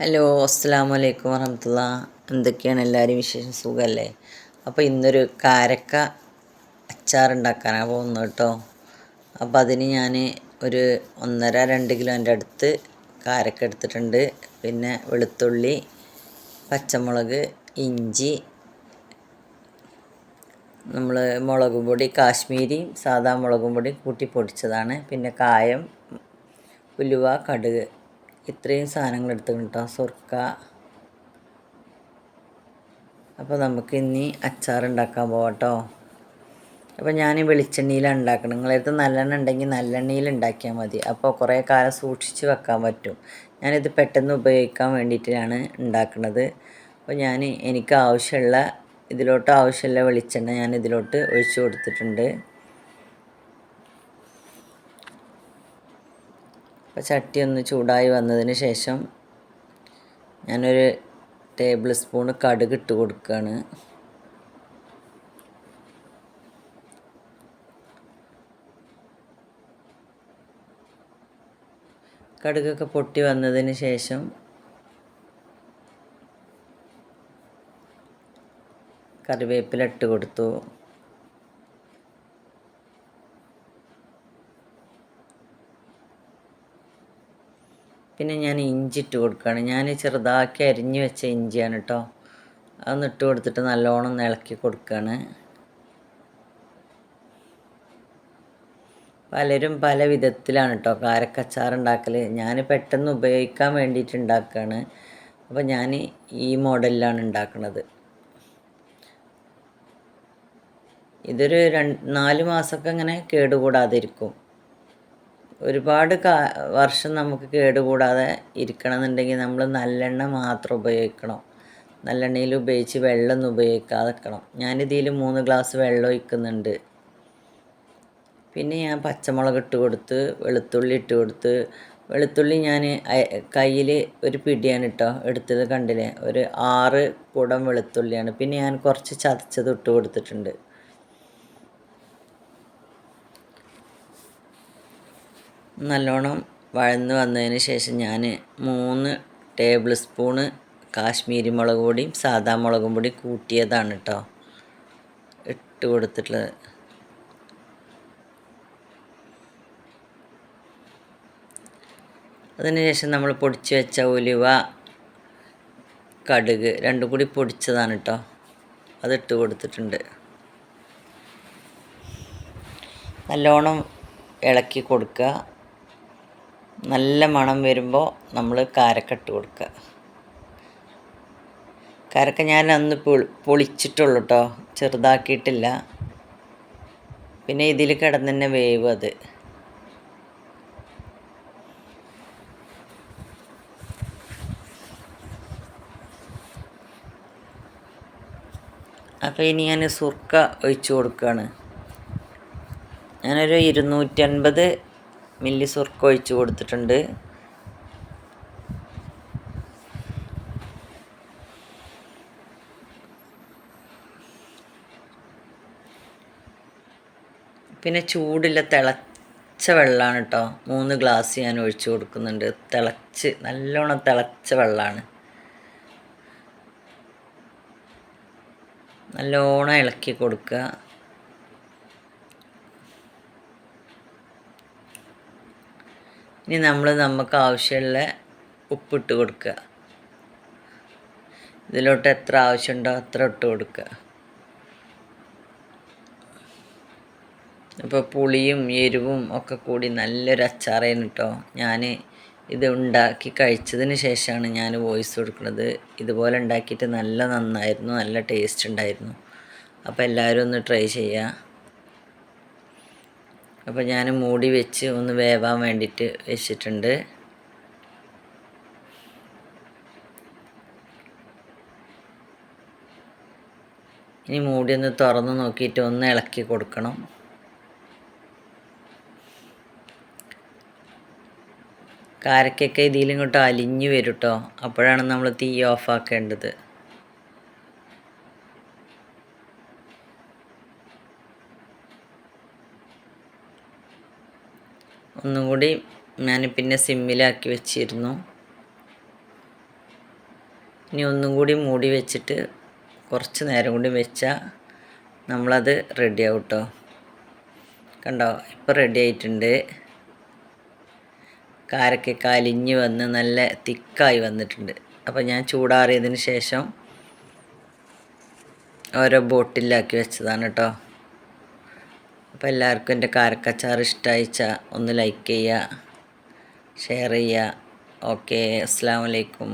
Hello അസ്സാം വലൈക്കും വറഹമത്തുള്ള. എന്തൊക്കെയാണ് എല്ലാവരും വിശേഷം? സുഖമല്ലേ അപ്പോൾ ഇന്നൊരു കാരക്ക അച്ചാറുണ്ടാക്കാനാണ് പോകുന്നത് കേട്ടോ. അപ്പോൾ അതിന് ഞാൻ ഒരു ഒന്നര രണ്ട് കിലോന്റെ അടുത്ത് കാരക്ക എടുത്തിട്ടുണ്ട്. പിന്നെ വെളുത്തുള്ളി പച്ചമുളക് ഇഞ്ചി നമ്മൾ മുളക് പൊടി കാശ്മീരി സാധാ മുളകും പൊടി കൂട്ടി പൊടിച്ചതാണ്. പിന്നെ കായം ഉലുവ കടുക്. ഇത്രയും സാധനങ്ങൾ എടുത്തിട്ടുണ്ട് കേട്ടോ സുർക്ക. അപ്പോൾ നമുക്ക് ഇനി അച്ചാർ ഉണ്ടാക്കാൻ പോകട്ടോ അപ്പോൾ ഞാൻ വെളിച്ചെണ്ണയിലാണ് ഉണ്ടാക്കണം നിങ്ങളടുത്ത് നല്ലെണ്ണ ഉണ്ടെങ്കിൽ നല്ലെണ്ണയിൽ ഉണ്ടാക്കിയാൽ മതി. അപ്പോൾ കുറേ കാലം സൂക്ഷിച്ച് വെക്കാൻ പറ്റും. ഞാനിത് പെട്ടെന്ന് ഉപയോഗിക്കാൻ വേണ്ടിയിട്ടാണ് ഉണ്ടാക്കുന്നത് അപ്പോൾ ഞാൻ എനിക്ക് ആവശ്യമുള്ള ഇതിലോട്ട് ആവശ്യമുള്ള വെളിച്ചെണ്ണ ഞാൻ ഇതിലോട്ട് ഒഴിച്ചു കൊടുത്തിട്ടുണ്ട്. അപ്പോൾ ചട്ടി ഒന്ന് ചൂടായി വന്നതിന് ശേഷം ഞാനൊരു ടേബിൾ സ്പൂൺ കടുക് ഇട്ട് കൊടുക്കുകയാണ് കടുകൊക്കെ പൊട്ടി വന്നതിന് ശേഷം കറിവേപ്പില ഇട്ട് കൊടുത്തു. പിന്നെ ഞാൻ ഇഞ്ചി ഇട്ട് കൊടുക്കുകയാണ്. ഞാൻ ചെറുതാക്കി അരിഞ്ഞു വെച്ച ഇഞ്ചിയാണ് കേട്ടോ അതൊന്ന് ഇട്ട് കൊടുത്തിട്ട് നല്ലോണം ഒന്ന് ഇളക്കി കൊടുക്കുകയാണ്. പലരും പല വിധത്തിലാണ് കേട്ടോ കാരക്കച്ചാർ ഉണ്ടാക്കൽ ഞാൻ പെട്ടെന്ന് ഉപയോഗിക്കാൻ വേണ്ടിയിട്ട് ഉണ്ടാക്കുകയാണ്. അപ്പോൾ ഞാൻ ഈ മോഡലിലാണ് ഉണ്ടാക്കുന്നത് ഇതൊരു രണ്ട് നാല് മാസമൊക്കെ ഇങ്ങനെ കേടുകൂടാതിരിക്കും. ഒരുപാട് കാ വർഷം നമുക്ക് കേടുകൂടാതെ ഇരിക്കണമെന്നുണ്ടെങ്കിൽ നമ്മൾ നല്ലെണ്ണ മാത്രം ഉപയോഗിക്കണം. നല്ലെണ്ണയിൽ ഉപയോഗിച്ച് വെള്ളമൊന്നും ഉപയോഗിക്കാതെ വെക്കണം ഞാനിതിൽ മൂന്ന് ഗ്ലാസ് വെള്ളം ഒഴിക്കുന്നുണ്ട്. പിന്നെ ഞാൻ പച്ചമുളക് ഇട്ട് കൊടുത്ത് വെളുത്തുള്ളി ഇട്ട് കൊടുത്ത് വെളുത്തുള്ളി ഞാൻ കയ്യിൽ ഒരു പിടിയാണ് കേട്ടോ എടുത്തത് കണ്ടില്ലേ? ഒരു ആറ് കുടം വെളുത്തുള്ളിയാണ്. പിന്നെ ഞാൻ കുറച്ച് ചതച്ചത് ഇട്ട് കൊടുത്തിട്ടുണ്ട്. നല്ലോണം വഴന്ന് വന്നതിന് ശേഷം ഞാൻ മൂന്ന് ടേബിൾ സ്പൂണ് കാശ്മീരി മുളക് പൊടിയും സാദാ മുളകും പൊടി കൂട്ടിയതാണ് കേട്ടോ ഇട്ട് കൊടുത്തിട്ടുള്ളത്. അതിനുശേഷം നമ്മൾ പൊടിച്ച് വെച്ച ഉലുവ കടുക് രണ്ടും കൂടി പൊടിച്ചതാണ് കേട്ടോ അതിട്ട് കൊടുത്തിട്ടുണ്ട്. നല്ലോണം ഇളക്കി കൊടുക്കുക. നല്ല മണം വരുമ്പോൾ നമ്മൾ കാരക്ക ഇട്ട് കൊടുക്കുക. കാരക്ക ഞാൻ അന്ന് പൊളിച്ചിട്ടുള്ളൂ കേട്ടോ ചെറുതാക്കിയിട്ടില്ല. പിന്നെ ഇതിൽ കിടന്ന് തന്നെ വേവ് അത്. അപ്പോൾ ഇനി ഞാൻ സുർക്ക ഒഴിച്ചു കൊടുക്കുകയാണ് ഞാനൊരു ഇരുന്നൂറ്റൻപത് മില്ലി സുർക്ക് ഒഴിച്ച് കൊടുത്തിട്ടുണ്ട്. പിന്നെ ചൂടില്ല തിളച്ച വെള്ളമാണ് കേട്ടോ മൂന്ന് ഗ്ലാസ് ഞാൻ ഒഴിച്ചു കൊടുക്കുന്നുണ്ട്. തിളച്ച് നല്ലോണം തിളച്ച വെള്ളമാണ്. നല്ലോണം ഇളക്കി കൊടുക്കുക. ഇനി നമ്മൾ നമുക്ക് ആവശ്യമുള്ള ഉപ്പിട്ട് കൊടുക്കുക. ഇതിലോട്ട് എത്ര ആവശ്യമുണ്ടോ അത്ര ഇട്ട് കൊടുക്കുക. അപ്പോൾ പുളിയും എരിവും ഒക്കെ കൂടി നല്ലൊരു അച്ചാറായിരുന്നു കേട്ടോ ഞാൻ ഇത് ഉണ്ടാക്കി കഴിച്ചതിന് ശേഷമാണ് ഞാൻ വോയിസ് കൊടുക്കുന്നത്. ഇതുപോലെ ഉണ്ടാക്കിയിട്ട് നല്ല നന്നായിരുന്നു നല്ല ടേസ്റ്റ് ഉണ്ടായിരുന്നു. അപ്പോൾ എല്ലാവരും ഒന്ന് ട്രൈ ചെയ്യുക. അപ്പോൾ ഞാൻ മൂടി വെച്ച് ഒന്ന് വേവാൻ വേണ്ടിയിട്ട് വെച്ചിട്ടുണ്ട്. ഇനി മൂടി ഒന്ന് തുറന്ന് നോക്കിയിട്ട് ഒന്ന് ഇളക്കി കൊടുക്കണം. കാരക്കൊക്കെ ഇതിലിങ്ങോട്ട് അലിഞ്ഞു വരും കേട്ടോ അപ്പോഴാണ് നമ്മൾ തീ ഓഫാക്കേണ്ടത് ഒന്നും കൂടി ഞാൻ പിന്നെ സിമ്മിലാക്കി വെച്ചിരുന്നു. ഇനി ഒന്നും കൂടി മൂടി വെച്ചിട്ട് കുറച്ച് നേരം കൂടി വെച്ചാൽ നമ്മളത് റെഡി ആവും കേട്ടോ കണ്ടോ? ഇപ്പോൾ റെഡി ആയിട്ടുണ്ട്. കാരക്കൊക്കെ കലിഞ്ഞ് വന്ന് നല്ല തിക്കായി വന്നിട്ടുണ്ട്. അപ്പോൾ ഞാൻ ചൂടാറിയതിന് ശേഷം ഓരോ ബോട്ടിലാക്കി വെച്ചതാണ് കേട്ടോ അപ്പോൾ എല്ലാവർക്കും എന്റെ കാരക്കച്ചാർ ഇഷ്ടമായിച്ചാൽ ഒന്ന് ലൈക്ക് ചെയ്യുക ഷെയർ ചെയ്യുക. ഓക്കെ അസ്സാം വലൈക്കും